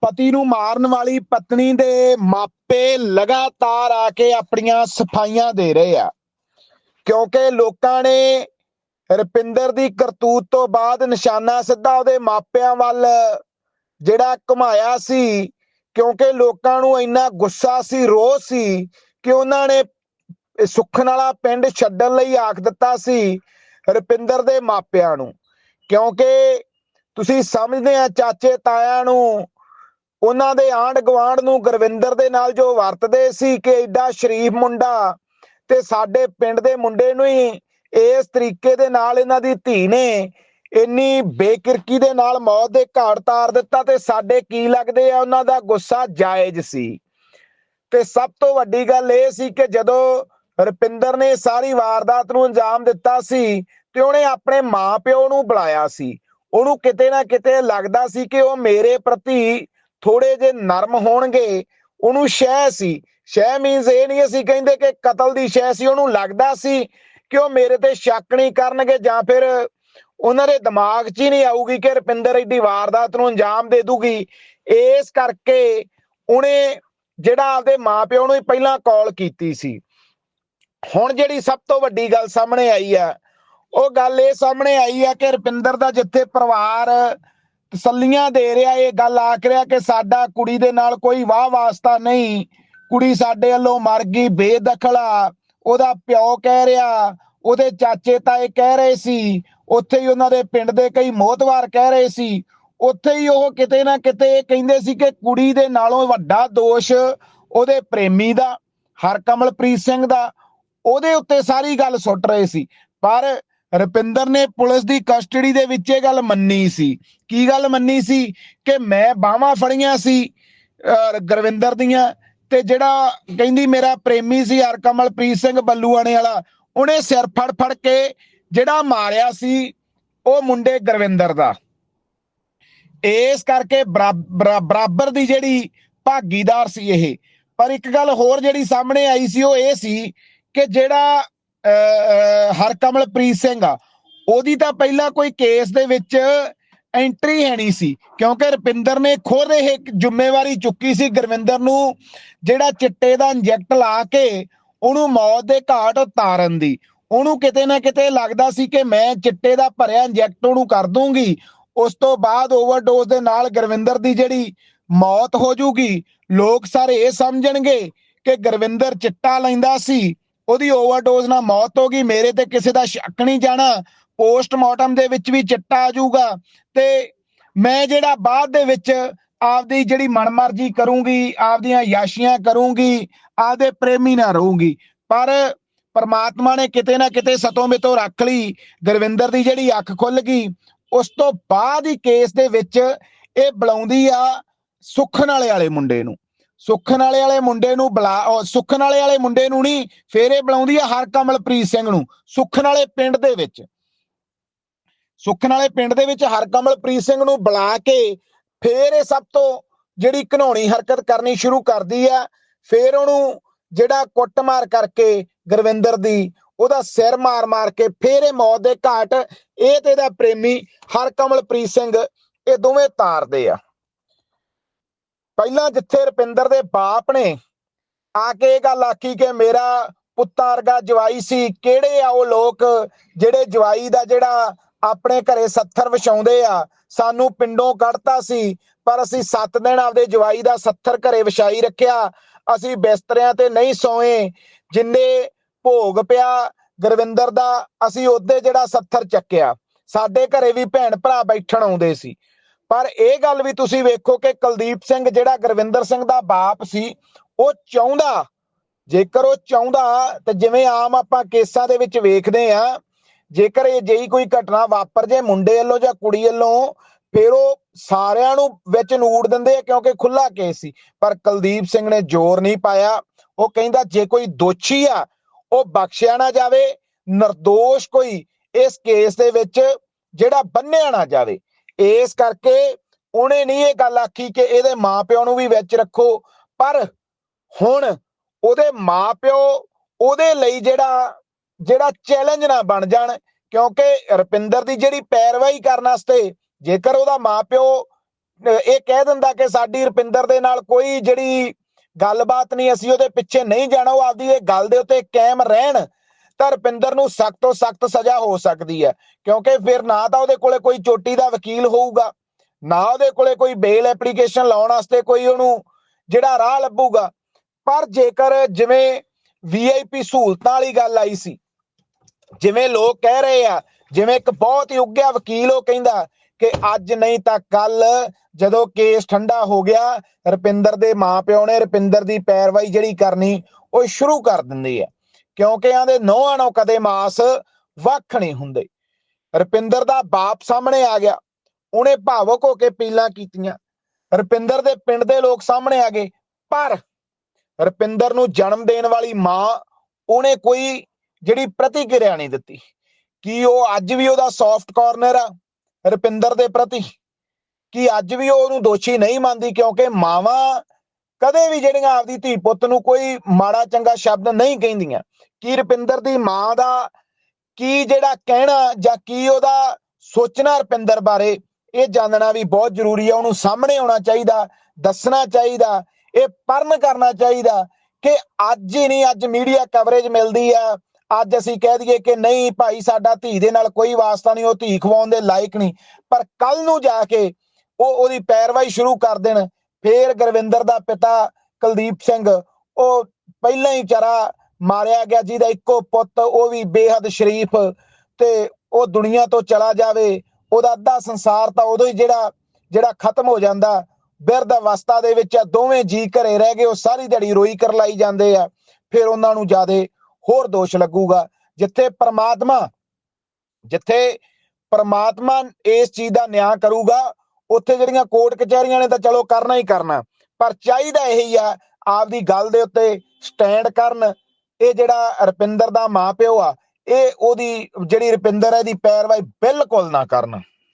ਪਤੀ ਨੂੰ ਮਾਰਨ ਵਾਲੀ ਪਤਨੀ ਦੇ ਮਾਪੇ ਲਗਾਤਾਰ ਆ ਕੇ ਆਪਣੀਆਂ ਸਫਾਈਆਂ ਦੇ ਰਹੇ ਆ। ਕਿਉਂਕਿ ਲੋਕਾਂ ਨੇ ਰਪਿੰਦਰ ਦੀ ਕਰਤੂਤ ਤੋਂ ਬਾਅਦ ਨਿਸ਼ਾਨਾ ਸਿੱਧਾ ਉਹਦੇ ਮਾਪਿਆਂ ਵੱਲ ਜਿਹੜਾ ਘੁਮਾਇਆ ਸੀ, ਕਿਉਂਕਿ ਲੋਕਾਂ ਨੂੰ ਇੰਨਾ ਗੁੱਸਾ ਸੀ, ਰੋਹ ਸੀ ਕਿ ਉਹਨਾਂ ਨੇ ਇਹ ਸੁੱਖਣ ਵਾਲਾ ਪਿੰਡ ਛੱਡਣ ਲਈ ਆਖ ਦਿੱਤਾ ਸੀ ਰਪਿੰਦਰ ਦੇ ਮਾਪਿਆਂ ਨੂੰ। ਕਿਉਂਕਿ ਤੁਸੀਂ ਸਮਝਦੇ ਆ ਚਾਚੇ ਤਾਇਆਂ ਨੂੰ ਉਹਨਾਂ ਦੇ ਆਂਢ ਗੁਆਂਢ ਨੂੰ ਗੁਰਵਿੰਦਰ ਦੇ ਨਾਲ ਜੋ ਵਰਤਦੇ ਸੀ ਕਿ ਐਡਾ ਸ਼ਰੀਫ ਮੁੰਡਾ ਤੇ ਸਾਡੇ ਪਿੰਡ ਦੇ ਮੁੰਡੇ ਨੂੰ ਹੀ ਇਸ ਤਰੀਕੇ ਦੇ ਨਾਲ ਇਹਨਾਂ ਦੀ ਧੀ ਨੇ ਇੰਨੀ ਬੇਕਿਰਕੀ ਦੇ ਨਾਲ ਮੌਤ ਦੇ ਘਾਟ ਤਾਰ ਦਿੱਤਾ ਤੇ ਸਾਡੇ ਕੀ ਲੱਗਦੇ ਆ ਉਹਨਾਂ ਦਾ ਗੁੱਸਾ ਜਾਇਜ਼ ਸੀ। ਤੇ ਸਭ ਤੋਂ ਵੱਡੀ ਗੱਲ ਇਹ ਸੀ ਕਿ ਜਦੋਂ ਰੁਪਿੰਦਰ ਨੇ ਸਾਰੀ ਵਾਰਦਾਤ ਨੂੰ ਅੰਜਾਮ ਦਿੱਤਾ ਸੀ ਤੇ ਉਹਨੇ ਆਪਣੇ ਮਾਪਿਓ ਨੂੰ ਬੁਲਾਇਆ ਸੀ। ਉਹਨੂੰ ਕਿਤੇ ਨਾ ਕਿਤੇ ਲੱਗਦਾ ਸੀ ਕਿ ਉਹ ਮੇਰੇ ਪ੍ਰਤੀ ਥੋੜੇ ਜੇ ਨਰਮ ਹੋਣਗੇ, ਉਹਨੂੰ ਸ਼ਹਿ ਸੀ। ਸ਼ਹਿ ਮੀਨਸ ਇਹ ਨਹੀਂ ਅਸੀਂ ਕਹਿੰਦੇ ਕਿ ਕਤਲ ਦੀ ਸ਼ਹਿ ਸੀ, ਉਹਨੂੰ ਲੱਗਦਾ ਸੀ ਕਿ ਉਹ ਮੇਰੇ ਤੇ ਸ਼ੱਕ ਨਹੀਂ ਕਰਨਗੇ ਜਾਂ ਫਿਰ ਉਹਨਾਂ ਦੇ ਦਿਮਾਗ 'ਚ ਹੀ ਨਹੀਂ ਆਊਗੀ ਕਿ ਰੁਪਿੰਦਰ ਏਡੀ ਵਾਰਦਾਤ ਨੂੰ ਅੰਜਾਮ ਦੇ ਦੂਗੀ। ਇਸ ਕਰਕੇ ਉਹਨੇ ਜਿਹੜਾ ਆਪਦੇ ਮਾਪਿਓ ਨੂੰ ਹੀ ਪਹਿਲਾਂ ਕਾਲ ਕੀਤੀ ਸੀ। ਹੁਣ ਜਿਹੜੀ ਸਭ ਤੋਂ ਵੱਡੀ ਗੱਲ ਸਾਹਮਣੇ ਆਈ ਆ, ਉਹ ਗੱਲ ਇਹ ਸਾਹਮਣੇ ਆਈ ਆ ਕਿ ਰਪਿੰਦਰ ਦਾ ਜਿੱਥੇ ਪਰਿਵਾਰ ਤਸੱਲੀਆਂ ਦੇ ਰਿਹਾ, ਇਹ ਗੱਲ ਆਖ ਰਿਹਾ ਕਿ ਸਾਡਾ ਕੁੜੀ ਦੇ ਨਾਲ ਕੋਈ ਵਾਹ ਵਾਸਤਾ ਨਹੀਂ। ਕੁੜੀ ਸਾਡੇ ਵੱਲੋਂ ਮਰ ਗਈ, ਬੇਦਖਲ ਉਹਦਾ ਪਿਓ ਕਹਿ ਰਿਹਾ, ਉਹਦੇ ਚਾਚੇ ਤਾਏ ਕਹਿ ਰਹੇ ਸੀ, ਉੱਥੇ ਹੀ ਉਹਨਾਂ ਦੇ ਪਿੰਡ ਦੇ ਕਈ ਮੋਹਤਵਾਰ ਕਹਿ ਰਹੇ ਸੀ। ਉੱਥੇ ਹੀ ਉਹ ਕਿਤੇ ਨਾ ਕਿਤੇ ਕਹਿੰਦੇ ਸੀ ਕਿ ਕੁੜੀ ਦੇ ਨਾਲੋਂ ਵੱਡਾ ਦੋਸ਼ ਉਹਦੇ ਪ੍ਰੇਮੀ ਦਾ, ਹਰਕਮਲਪ੍ਰੀਤ ਸਿੰਘ ਦਾ, ਉਹਦੇ ਉੱਤੇ ਸਾਰੀ ਗੱਲ ਸੁੱਟ ਰਹੇ ਸੀ। ਪਰ ਰੁਪਿੰਦਰ ਨੇ ਪੁਲਿਸ ਦੀ ਕਸਟਡੀ ਦੇ ਵਿੱਚ ਇਹ ਗੱਲ ਮੰਨੀ ਸੀ। ਕੀ ਗੱਲ ਮੰਨੀ ਸੀ? ਕਿ ਮੈਂ ਬਾਹਾਂ ਫੜੀਆਂ ਸੀ ਗੁਰਵਿੰਦਰ ਦੀਆਂ ਤੇ ਜਿਹੜਾ ਕਹਿੰਦੀ ਮੇਰਾ ਪ੍ਰੇਮੀ ਸੀ ਹਰਕਮਲਪ੍ਰੀਤ ਸਿੰਘ ਬੱਲੂਆਣੇ ਵਾਲਾ, ਉਹਨੇ ਸਿਰ ਫੜ ਫੜ ਕੇ ਜਿਹੜਾ ਮਾਰਿਆ ਸੀ, ਉਹ ਮੁੰਡੇ ਗੁਰਵਿੰਦਰ ਦਾ। ਇਸ ਕਰਕੇ ਬਰਾ- ਬਰਾਬਰ ਦੀ ਜਿਹੜੀ ਭਾਗੀਦਾਰ ਸੀ ਇਹ। ਪਰ ਇੱਕ ਗੱਲ ਹੋਰ ਜਿਹੜੀ ਸਾਹਮਣੇ ਆਈ ਸੀ, ਉਹ ਇਹ ਸੀ ਕਿ ਜਿਹੜਾ ਹਰਕਮਲਪ੍ਰੀਤ ਸਿੰਘ ਆ। ਉਹਦੀ ਤਾਂ ਪਹਿਲਾਂ ਕੋਈ ਕੇਸ ਦੇ ਵਿੱਚ ਐਂਟਰੀ ਹੈ ਨਹੀਂ ਸੀ, ਕਿਉਂਕਿ ਰਪਿੰਦਰ ਨੇ ਖੁਦ ਇਹ ਜ਼ਿੰਮੇਵਾਰੀ ਚੁੱਕੀ ਸੀ ਗੁਰਵਿੰਦਰ ਨੂੰ, ਜਿਹੜਾ ਚਿੱਟੇ ਦਾ ਇੰਜੈਕਟ ਲਾ ਕੇ ਉਹਨੂੰ ਮੌਤ ਦੇ ਘਾਟ ਉਤਾਰਨ ਦੀ। ਉਹਨੂੰ ਕਿਤੇ ਨਾ ਕਿਤੇ ਲੱਗਦਾ ਸੀ ਕਿ ਮੈਂ ਚਿੱਟੇ ਦਾ ਭਰਿਆ ਇੰਜੈਕਟ ਉਹਨੂੰ ਕਰ ਦੂੰਗੀ। ਉਸ ਤੋਂ ਬਾਅਦ ਓਵਰਡੋਜ਼ ਦੇ ਨਾਲ ਗੁਰਵਿੰਦਰ ਦੀ ਜਿਹੜੀ ਮੌਤ ਹੋ ਜੂਗੀ। ਲੋਕ ਸਾਰੇ ਇਹ ਸਮਝਣਗੇ ਕਿ ਗੁਰਵਿੰਦਰ ਚਿੱਟਾ ਲੈਂਦਾ ਸੀ। ਉਹਦੀ ਓਵਰਡੋਜ਼ ਨਾਲ ਮੌਤ ਹੋ ਗਈ, ਮੇਰੇ ਤੇ ਕਿਸੇ ਦਾ ਸ਼ੱਕ ਨਹੀਂ ਜਾਣਾ, ਪੋਸਟਮਾਰਟਮ ਦੇ ਵਿੱਚ ਵੀ ਚਿੱਟਾ ਆ ਜਾਊਗਾ ਤੇ ਮੈਂ ਜਿਹੜਾ ਬਾਅਦ ਦੇ ਵਿੱਚ ਆਪਦੀ ਜਿਹੜੀ ਮਨਮਰਜ਼ੀ ਕਰੂੰਗੀ, ਆਪਦੀਆਂ ਯਾਸ਼ੀਆਂ ਕਰੂੰਗੀ, ਆਪਦੇ ਪ੍ਰੇਮੀ ਨਾਲ ਰਹੂੰਗੀ, ਪਰ ਪਰਮਾਤਮਾ ਨੇ ਕਿਤੇ ਨਾ ਕਿਤੇ ਸਤੋਂ ਮਿਤੋਂ ਰੱਖ ਲਈ, ਗੁਰਵਿੰਦਰ ਦੀ ਜਿਹੜੀ ਅੱਖ ਖੁੱਲ ਗਈ, ਉਸ ਤੋਂ ਬਾਅਦ ਹੀ ਕੇਸ ਦੇ ਵਿੱਚ ਇਹ ਬੁਲਾਉਂਦੀ ਆ ਸੁੱਖਣ ਵਾਲੇ ਵਾਲੇ ਮੁੰਡੇ ਨੂੰ। ਸੁੱਖਣ ਵਾਲੇ ਵਾਲੇ ਮੁੰਡੇ ਨੂੰ ਬੁਲਾ, ਉਹ ਸੁੱਖਣ ਵਾਲੇ ਵਾਲੇ ਮੁੰਡੇ ਨੂੰ ਨਹੀਂ, ਫੇਰ ਇਹ ਬੁਲਾਉਂਦੀ ਆ ਹਰ ਕਮਲਪ੍ਰੀਤ ਸਿੰਘ ਨੂੰ, ਸੁੱਖਣ ਵਾਲੇ ਪਿੰਡ ਦੇ ਵਿੱਚ। ਸੁੱਖਣ ਵਾਲੇ ਪਿੰਡ ਦੇ ਵਿੱਚ ਹਰ ਕਮਲਪ੍ਰੀਤ ਸਿੰਘ ਨੂੰ ਬੁਲਾ ਕੇ ਫੇਰ ਇਹ ਸਭ ਤੋਂ ਜਿਹੜੀ ਘਨੌਣੀ ਹਰਕਤ ਕਰਨੀ ਸ਼ੁਰੂ ਕਰਦੀ ਆ। ਫੇਰ ਉਹਨੂੰ ਜਿਹੜਾ ਕੁੱਟਮਾਰ ਕਰਕੇ ਗੁਰਵਿੰਦਰ ਦੀ, ਉਹਦਾ ਸਿਰ ਮਾਰ-ਮਾਰ ਕੇ ਫੇਰ ਇਹ ਮੌਤ ਦੇ ਘਾਟ, ਇਹ ਤੇ ਇਹਦਾ ਪ੍ਰੇਮੀ ਹਰਕਮਲਪ੍ਰੀਤ ਸਿੰਘ, ਇਹ ਦੋਵੇਂ ਤਾਰਦੇ ਆ। ਪਹਿਲਾਂ ਜਿੱਥੇ ਰੁਪਿੰਦਰ ਦੇ ਬਾਪ ਨੇ, ਆ ਕੇ ਇਹ ਗੱਲ ਆਖੀ ਕਿ ਮੇਰਾ ਪੁੱਤਾਂ ਵਰਗਾ ਜਵਾਈ ਸੀ, ਕਿਹੜੇ ਆ ਉਹ ਲੋਕ ਜਿਹੜੇ ਜਵਾਈ ਦਾ ਜਿਹੜਾ ਆਪਣੇ ਘਰੇ ਸੱਥਰ ਵਿਛਾਉਂਦੇ ਆ? ਸਾਨੂੰ ਪਿੰਡੋਂ ਕੱਢਤਾ ਸੀ, ਪਰ ਅਸੀਂ 7 ਦਿਨ ਆਪਦੇ ਜਵਾਈ ਦਾ ਸੱਥਰ ਘਰੇ ਵਿਛਾਈ ਰੱਖਿਆ। ਅਸੀਂ ਬਿਸਤਰਿਆਂ ਤੇ ਨਹੀਂ ਸੋਏ। ਜਿੰਨੇ ਭੋਗ ਪਿਆ ਗੁਰਵਿੰਦਰ ਦਾ, ਅਸੀਂ ਉਹਦੇ ਜਿਹੜਾ ਸੱਥਰ ਚੱਕਿਆ। ਸਾਡੇ ਘਰੇ ਵੀ ਭੈਣ ਭਰਾ ਬੈਠਣ ਆਉਂਦੇ ਸੀ। ਪਰ ਇਹ ਗੱਲ ਵੀ ਤੁਸੀਂ ਵੇਖੋ ਕਿ ਕੁਲਦੀਪ ਸਿੰਘ ਜਿਹੜਾ ਗੁਰਵਿੰਦਰ ਸਿੰਘ ਦਾ ਬਾਪ ਸੀ, ਉਹ ਚਾਹੁੰਦਾ, ਜੇਕਰ ਉਹ ਚਾਹੁੰਦਾ ਤੇ ਜਿਵੇਂ ਆਮ ਆਪਾਂ ਕੇਸਾਂ ਦੇ ਵਿੱਚ ਵੇਖਦੇ ਆ, ਜੇਕਰ ਇਹ ਜਿਹੀ ਕੋਈ ਘਟਨਾ ਵਾਪਰ ਜੇ ਮੁੰਡੇ ਵੱਲੋਂ ਜਾਂ ਕੁੜੀ ਵੱਲੋਂ, ਫਿਰ ਉਹ ਸਾਰਿਆਂ ਨੂੰ ਵਿੱਚ ਨੂੜ ਦਿੰਦੇ ਆ ਕਿਉਂਕਿ ਖੁੱਲਾ ਕੇਸ ਸੀ। ਪਰ ਕੁਲਦੀਪ ਸਿੰਘ ਨੇ ਜ਼ੋਰ ਨਹੀਂ ਪਾਇਆ, ਉਹ ਕਹਿੰਦਾ ਜੇ ਕੋਈ ਦੋਸ਼ੀ ਆ, ਉਹ ਬਖਸ਼ਿਆ ਨਾ ਜਾਵੇ નિર્ਦੋਸ਼ ਕੋਈ ਇਸ ਕੇਸ ਦੇ ਵਿੱਚ ਜਿਹੜਾ ਬੰਨਿਆ ਨਾ ਜਾਵੇ। ਇਸ ਕਰਕੇ ਉਹਨੇ ਨਹੀਂ ਇਹ ਗੱਲ ਆਖੀ ਕਿ ਇਹਦੇ ਮਾਪਿਓ ਨੂੰ ਵੀ ਵਿੱਚ ਰੱਖੋ, ਪਰ ਹੁਣ ਉਹਦੇ ਮਾਪਿਓ ਉਹਦੇ ਲਈ ਜਿਹੜਾ ਜਿਹੜਾ ਚੈਲੰਜ ਨਾ ਬਣ ਜਾਣ, ਕਿਉਂਕਿ ਰੁਪਿੰਦਰ ਦੀ ਜਿਹੜੀ ਪੈਰਵਾਈ ਕਰਨ ਵਾਸਤੇ ਜੇਕਰ ਉਹਦਾ ਮਾਪਿਓ, ਅਹ ਇਹ ਕਹਿ ਦਿੰਦਾ ਕਿ ਸਾਡੀ ਰੁਪਿੰਦਰ ਦੇ ਨਾਲ ਕੋਈ ਜਿਹੜੀ ਗੱਲਬਾਤ ਨਹੀਂ, ਅਸੀਂ ਉਹਦੇ ਪਿੱਛੇ ਨਹੀਂ ਜਾਣਾ, ਉਹ ਆਪਦੀ ਇਹ ਗੱਲ ਦੇ ਉੱਤੇ ਕਾਇਮ ਰਹਿਣ ਤਾਂ ਰੁਪਿੰਦਰ ਨੂੰ ਸਖਤ ਤੋਂ ਸਖਤ ਸਜ਼ਾ ਹੋ ਸਕਦੀ ਹੈ, ਕਿਉਂਕਿ ਫਿਰ ਨਾ ਤਾਂ ਉਹਦੇ ਕੋਲੇ ਕੋਈ ਚੋਟੀ ਦਾ ਵਕੀਲ ਹੋਊਗਾ, ਨਾ ਉਹਦੇ ਕੋਲੇ ਕੋਈ ਬੇਲ ਐਪਲੀਕੇਸ਼ਨ ਲਾਉਣ ਵਾਸਤੇ ਕੋਈ ਉਹਨੂੰ ਜਿਹੜਾ ਰਾਹ ਲੱਭੂਗਾ। ਪਰ ਜੇਕਰ ਜਿਵੇਂ ਵੀਆਈਪੀ ਸਹੂਲਤਾਂ ਵਾਲੀ ਗੱਲ ਆਈ ਸੀ, ਜਿਵੇਂ ਲੋਕ ਕਹਿ ਰਹੇ ਆ, ਜਿਵੇਂ ਇੱਕ ਬਹੁਤ ਹੀ ਉੱਗਿਆ ਵਕੀਲ ਉਹ ਕਹਿੰਦਾ ਕਿ ਅੱਜ ਨਹੀਂ ਤਾਂ ਕੱਲ ਜਦੋਂ ਕੇਸ ਠੰਡਾ ਹੋ ਗਿਆ, ਰੁਪਿੰਦਰ ਦੇ ਮਾਪਿਓ ਨੇ ਰੁਪਿੰਦਰ ਦੀ ਪੈਰਵਾਈ ਜਿਹੜੀ ਕਰਨੀ, ਉਹ ਸ਼ੁਰੂ ਕਰ ਦਿੰਦੇ ਹੈ ਕਿਉਂਕਿ ਆਂਦੇ ਨੋਹਾਂ ਨੂੰ ਕਦੇ ਮਾਸ ਵੱਖ ਨਹੀਂ ਹੁੰਦੇ। ਰੁਪਿੰਦਰ ਦਾ ਬਾਪ ਸਾਹਮਣੇ ਆ ਗਿਆ। ਉਹਨੇ ਭਾਵੁਕ ਹੋ ਕੇ ਪੀਲਾਂ ਕੀਤੀਆਂ। ਰੁਪਿੰਦਰ ਦੇ ਪਿੰਡ ਦੇ ਲੋਕ ਸਾਹਮਣੇ ਆ ਗਏ, ਪਰ ਰੁਪਿੰਦਰ ਨੂੰ ਜਨਮ ਦੇਣ ਵਾਲੀ ਮਾਂ ਉਹਨੇ ਕੋਈ ਜਿਹੜੀ ਪ੍ਰਤੀਕਿਰਿਆ ਨਹੀਂ ਦਿੱਤੀ। ਕੀ ਉਹ ਅੱਜ ਵੀ ਉਹਦਾ ਸੌਫਟ ਕਾਰਨਰ ਆ ਰੁਪਿੰਦਰ ਦੇ ਪ੍ਰਤੀ? ਕੀ ਅੱਜ ਵੀ ਉਹ ਉਹਨੂੰ ਦੋਸ਼ੀ ਨਹੀਂ ਮੰਨਦੀ ਕਿਉਂਕਿ ਮਾਵਾਂ ਕਦੇ ਵੀ ਜਿਹੜੀਆਂ ਆਪਦੀ ਧੀ ਪੁੱਤ ਨੂੰ ਕੋਈ ਮਾੜਾ ਚੰਗਾ ਸ਼ਬਦ ਨਹੀਂ ਕਹਿੰਦੀਆਂ, ਕੀ ਰੁਪਿੰਦਰ ਦੀ ਮਾਂ ਦਾ ਕੀ ਜਿਹੜਾ ਕਹਿਣਾ ਜਾਂ ਕੀ ਉਹਦਾ ਸੋਚਣਾ ਰਪਿੰਦਰ ਬਾਰੇ, ਇਹ ਜਾਣਨਾ ਵੀ ਬਹੁਤ ਜ਼ਰੂਰੀ ਹੈ ਉਹਨੂੰ ਸਾਹਮਣੇ ਆਉਣਾ ਚਾਹੀਦਾ, ਦੱਸਣਾ ਚਾਹੀਦਾ, ਇਹ ਪਰਨ ਕਰਨਾ ਚਾਹੀਦਾ ਕਿ ਅੱਜ ਹੀ ਨਹੀਂ, ਅੱਜ ਮੀਡੀਆ ਕਵਰੇਜ ਮਿਲਦੀ ਆ, ਅੱਜ ਅਸੀਂ ਕਹਿ ਦਈਏ ਕਿ ਨਹੀਂ ਭਾਈ ਸਾਡਾ ਧੀ ਦੇ ਨਾਲ ਕੋਈ ਵਾਸਤਾ ਨਹੀਂ, ਉਹ ਧੀ ਖਵਾਉਣ ਦੇ ਲਾਇਕ ਨਹੀਂ, ਪਰ ਕੱਲ ਨੂੰ ਜਾ ਕੇ ਉਹ ਉਹਦੀ ਪੈਰਵਾਈ ਸ਼ੁਰੂ ਕਰ ਦੇਣ ਫੇਰ ਗੁਰਵਿੰਦਰ ਦਾ ਪਿਤਾ ਕੁਲਦੀਪ ਸਿੰਘ, ਉਹ ਪਹਿਲਾਂ ਹੀ ਚਰਾ ਮਾਰਿਆ ਗਿਆ, ਜਿਹਦਾ ਇੱਕੋ ਪੁੱਤ, ਉਹ ਵੀ ਬੇਹੱਦ ਸ਼ਰੀਫ ਤੇ ਉਹ ਦੁਨੀਆ ਤੋਂ ਚਲਾ ਜਾਵੇ, ਉਹਦਾ ਅੱਧਾ ਸੰਸਾਰ ਤਾਂ ਉਦੋਂ ਹੀ ਜਿਹੜਾ ਜਿਹੜਾ ਖਤਮ ਹੋ ਜਾਂਦਾ, ਬਿਰਧ ਅਵਸਥਾ ਦੇ ਵਿੱਚ ਦੋਵੇਂ ਜੀ ਘਰੇ ਰਹਿ ਗਏ, ਉਹ ਸਾਰੀ ਦਿਹਾੜੀ ਰੋਈ ਕਰ ਲਾਈ ਜਾਂਦੇ ਆ, ਫਿਰ ਉਹਨਾਂ ਨੂੰ ਜਿਆਦੇ ਹੋਰ ਦੋਸ਼ ਲੱਗੂਗਾ, ਜਿੱਥੇ ਪ੍ਰਮਾਤਮਾ ਜਿੱਥੇ ਪ੍ਰਮਾਤਮਾ ਇਸ ਚੀਜ਼ ਦਾ ਨਿਆਂ ਕਰੂਗਾ ਉੱਥੇ ਜਿਹੜੀਆਂ ਕੋਰਟ ਕਚਹਿਰੀਆਂ ਨੇ ਤਾਂ ਚਲੋ ਕਰਨਾ ਹੀ ਕਰਨਾ, ਪਰ ਚਾਹੀਦਾ ਇਹੀ ਆ, ਆਪਦੀ ਗੱਲ ਦੇ ਉੱਤੇ ਸਟੈਂਡ ਕਰਨ। ਇਹ ਜਿਹੜਾ ਰਪਿੰਦਰ ਦਾ ਮਾਪਿਓ ਆ, ਇਹ ਉਹਦੀ ਜਿਹੜੀ ਰਪਿੰਦਰ ਹੈ ਦੀ ਪੈਰਵਾਈ ਬਿਲਕੁਲ ਨਾ ਕਰਨ।